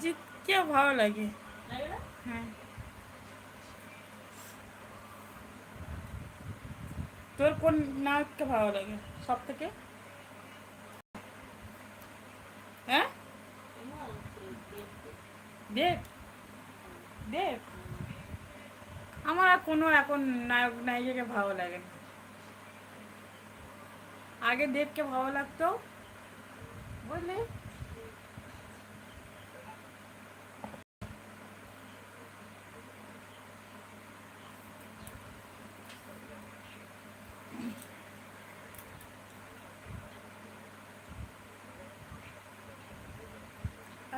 জিতকে ভালো লাগে। হ্যাঁ। তোর কোন নায়ককে ভালো লাগে সব থেকে হ্যাঁ? দেব। দেব। আমার কোনো এখন নায়ক নায়িকাকে ভালো লাগে না। আগে দেবকে ভালো লাগতো। বুঝলি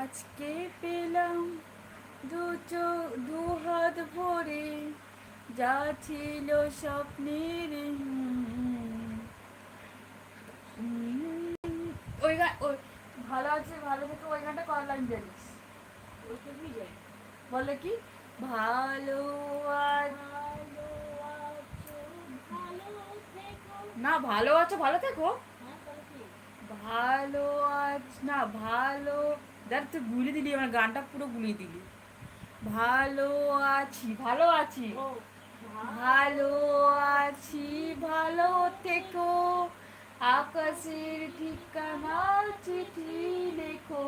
আজকে পেলাম দু দু হাত ভরে যা ছিল স্বপ্নের। ওই গান ওই ভালো আছে ভালো থেকে ওই গানটা কর লাইন জানিস। বলে কি? ভালো না ভালো আছো ভালো থেকো। ভালো আছ না ভালো দেখ তুই গুলি দিলি আমার গানটা পুরো গুলিয়ে দিলি। ভালো আছি ভালো আছি। ভালো আছি ভালো থেকো। আকাশের ঠিকানা চিঠি লেখো।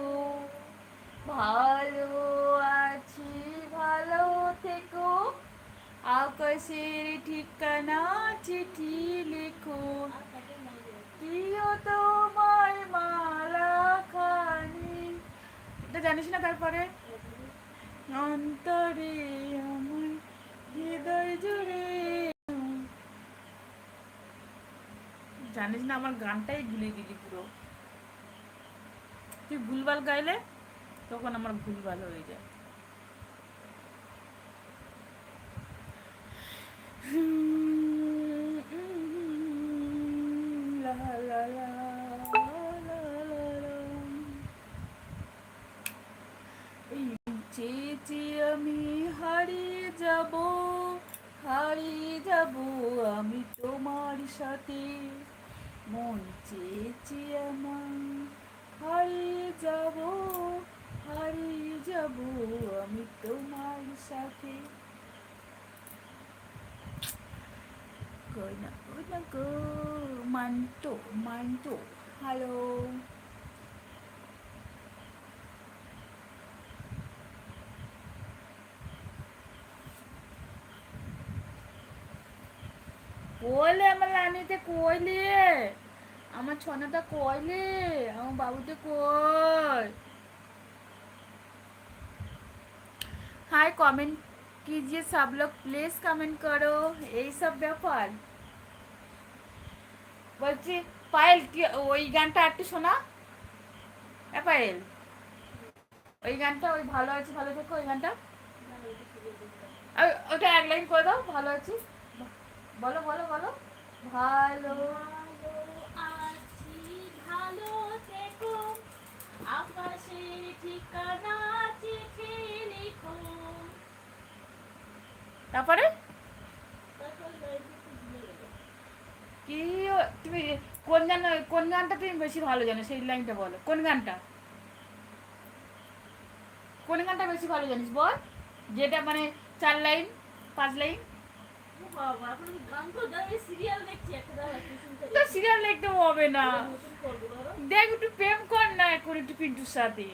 ভালো আছি ভালো থেকো। আকাশের ঠিকানা চিঠি লেখো। প্রিয় তোমার জানিস না তারপরে? অন্তরে আমার হৃদয় জুড়ে। জানিস না আমার গানটাই ভুলে দিলি পুরো। তুই ভুলভাল গাইলে তখন আমার ভুলভাল হয়ে যায়। আমি তোমার সাথে। মন চেয়েছি আমার হারিয়ে যাব হারিয়ে যাব আমি তোমার সাথে। কই না কই না গো, মান্টো মান্টো হ্যালো কইলে আমার রানীতে কইলে। আমার ছনাটা কইলে আমার বাবুতে কই। হাই কমেন্ট कीजिए সব লোক প্লিজ কমেন্ট করো। এই সব ব্যাপার। বলছি পায়েল ওই গানটা একটু শোনা? হ্যাঁ পায়েল ওই গানটা ওই ভালো আছে ভালো থাকো ওই গানটা। ওটা এক লাইন করে দাও ভালো আছিস বলো বলো বলো। ভালো আছি ভালো থেকো আকাশের ঠিকানা চিঠি লিখো তারপরে। কি তুমি কোন গান, কোন গানটা তুমি বেশি ভালো জানো? সেই লাইনটা বলো। কোন গানটা? কোন গানটা বেশি ভালো জানিস? বল। যেটা মানে চার লাইন, পাঁচ লাইন। তো সিরিয়াল হবে না। দেখ, একটু প্রেম কর না এখন একটু পিন্টুর সাথে।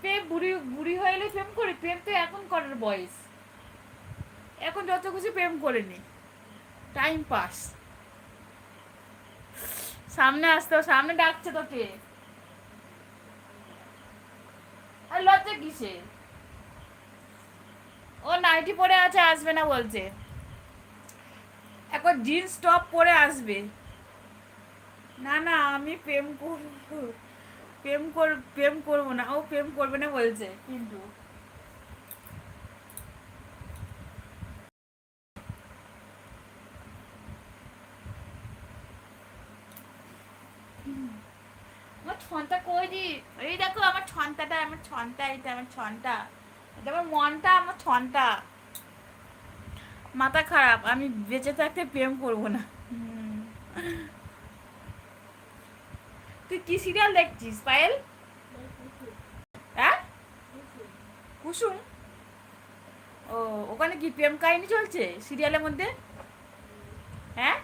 প্রেম বুড়ি বুড়ি হয়ে প্রেম করি, প্রেম তো এখন করার বয়স। এখন যত প্রেম করে নি। টাইম পাস সামনে আসতে সামনে ডাকছে তোকে। আর লজ্জা কিসে ও নাইটি পরে আছে, আসবে না বলছে। এখন জিন্স টপ পরে আসবে। না না, আমি প্রেম করব, প্রেম কর, প্রেম করব না, ও প্রেম করবে না বলছে, কিন্তু। আমার ছনটা কই দি? এই দেখো, আমার ছনটাটা আমার ছনটা এইটা, আমার ছনটা আমার ছনটা। মাথা খারাপ, আমি বেঁচে থাকতে প্রেম করব না। তুই কি সিরিয়াল দেখছিস, পায়েল? লাইনটা কুসুম? ও, ওখানে কি প্রেম কাহিনী চলছে সিরিয়ালের মধ্যে? হ্যাঁ?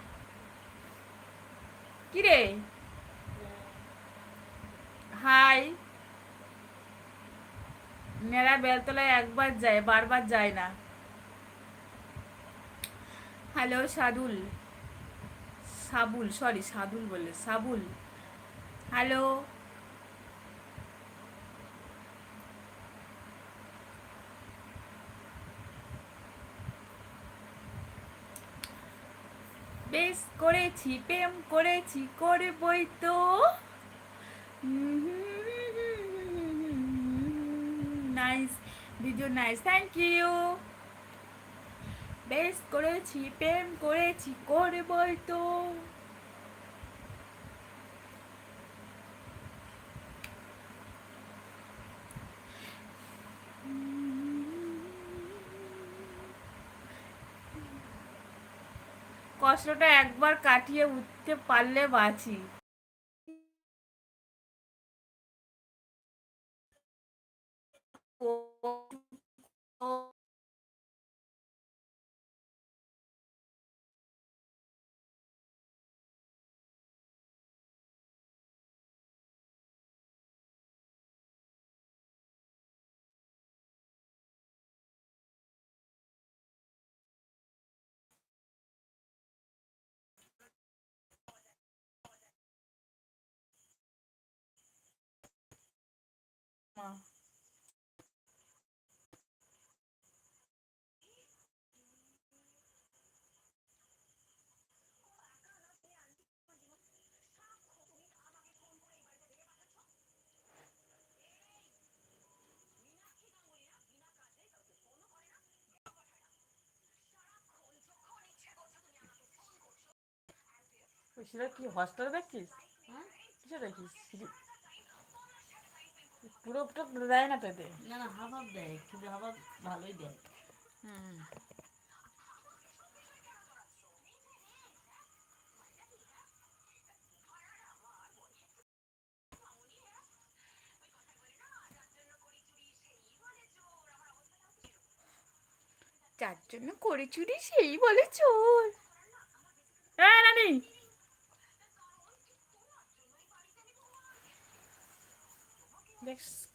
কি রে হাই মেয়েরা বেলতলায় একবার যায়, বারবার যায় না। হ্যালো সাদুল। সাবুল সরি সাদুল বলে সাবুল। হ্যালো বেশ করেছি, প্রেম করেছি, করবই তো। Nice video nice thank you বেশ করেছি, প্রেম করেছি করবই তো। কষ্টটা একবার কাটিয়ে উঠতে পারলে বাঁচি। সেটা কি হস্টেলে দেখছিস? হ্যাঁ। কিসে দেখিস পুরোটা দেয় না পেতে না না হাফ দেয় কিন্তু হাফ ভালোই দেয়। হুম। যার জন্য করে চুরি সেই বলে চোর। হ্যাঁ রানী।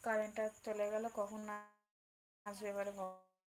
কারেন্টটা চলে গেল কখন না আসবে এবারে